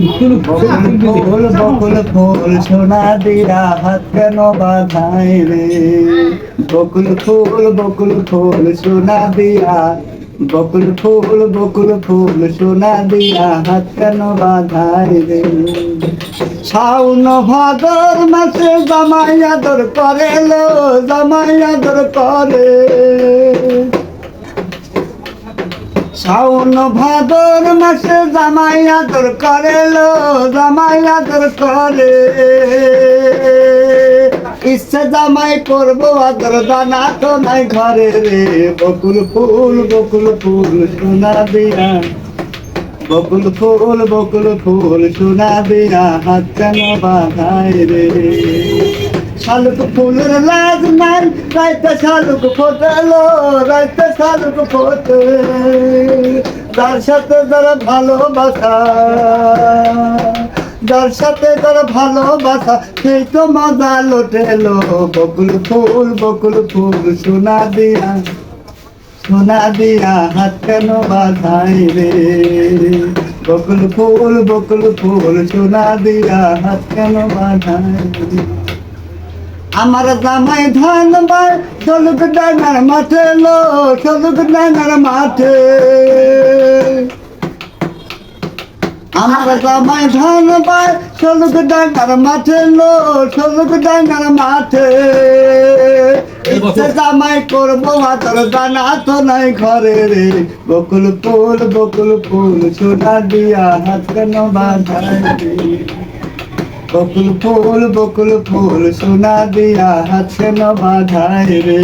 বকুল বকুল ফুল সোনা দিয়া হাত কেন বাধাই রে বকুল ফুল বকুল ফুল সোনা দিয়া বকুল ফুল বকুল ফুল সোনা দিয়া হাত কেন বাধাই রে শাউন ভাদর মাসে জামাই আদর করে লো জামাই আদর করে শাওন ভাদর মাসে জামাই আদর করে লো, জামাই আদর করে। ইচ্ছে জামাই করব, আদর দানা তো নাই ঘরে রে। বকুল ফুল বকুল ফুল সোনা দিয়া। বকুল ফুল বকুল ফুল সোনা দিয়া, হাত কেন বাধাই রে। শালুক ফুলের লাজ নাই, রাইতে শালুক ফোটালো, রাইতে শালুক ফোটে। তার সাথে যারা ভালোবাসা, যার সাথে যারা ভালোবাসা, সেই তো মজা লোটেলো বকুল ফুল বকুল ফুল, সোনা দিয়া সোনা দিয়া হাত কেন বাধাই রে? বকুল ফুল বকুল ফুল, সোনা দিয়া হাত কেন বাধাই রে? আমার জামাই ধান বাই চলুক ডাঙার মাঠে লো চলুক ডাঙার মাঠে। আমার জামাই ধান বাই চলুক ডাঙার মাঠে লো চলুক ডাঙার মাঠে। ইচ্ছে জামাই করব হাতর দানা তো নাই ঘরে রে। বকুল ফুল বকুল ফুল সোনা দিয়া হাত কেন বাঁধাই রে? বকুল ফুল বকুল ফুল, সোনা দিয়া হাতে ন বাধাই রে।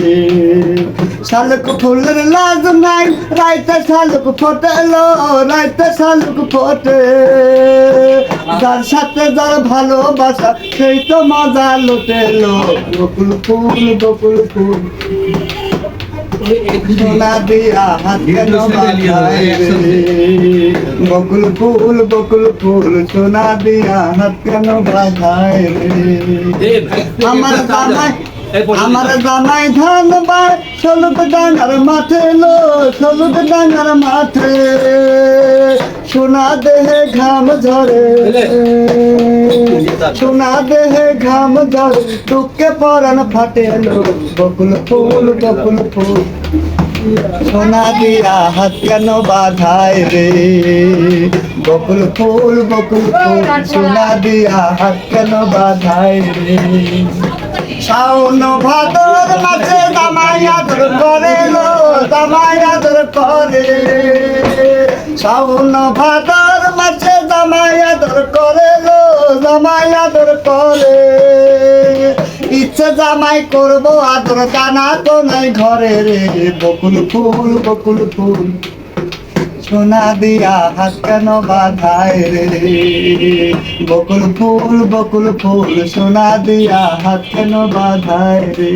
শালুক ফুলের লাজ নাই, রাইতে শালুক ফোটেলো, রাইতে শালুক ফোটে। যার সাথে যার ভালোবাসা, সেই তো মজা লুটেলো। বকুল ফুল বকুল ফুল। বকুল ফুল বকুল ফুল সোনা দিয়া হাত কেন বাধায় রে আমার জামাই আমার জামাই ধান বাই সলুক ডাঙ্গার মাঠে লো সলুক ডাঙ্গার মাঠে সোনা দেহে ঘাম ঝরে। সোনা দেহে ঘাম ঝরে। দুঃখে পরান ফাটে বকুল ফুল বকুল ফুল। সোনা দিয়া হাত কেন বাধায় রে? বকুল ফুল বকুল ফুল। সোনা দিয়া হাত কেন বাধায় রে? শাওন ভাদর মাঝে দামাই আদর করে লো দামাই আদর করে। শাওন ভাদর মাঝে দামাই আদর করে লো জামাই আদর করে। ইচ্ছে জামাই করব, আদর দানা তো নাই ঘরে রে। বকুল ফুল বকুল ফুল। সোনা দিয়া হাত কেন বাধায় রে? বকুল ফুল বকুল ফুল, সোনা দিয়া হাত কেন বাধায় রে?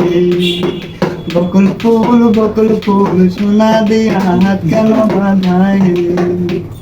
বকুল ফুল বকুল ফুল সোনা দিয়া হাত কেন বাধায়?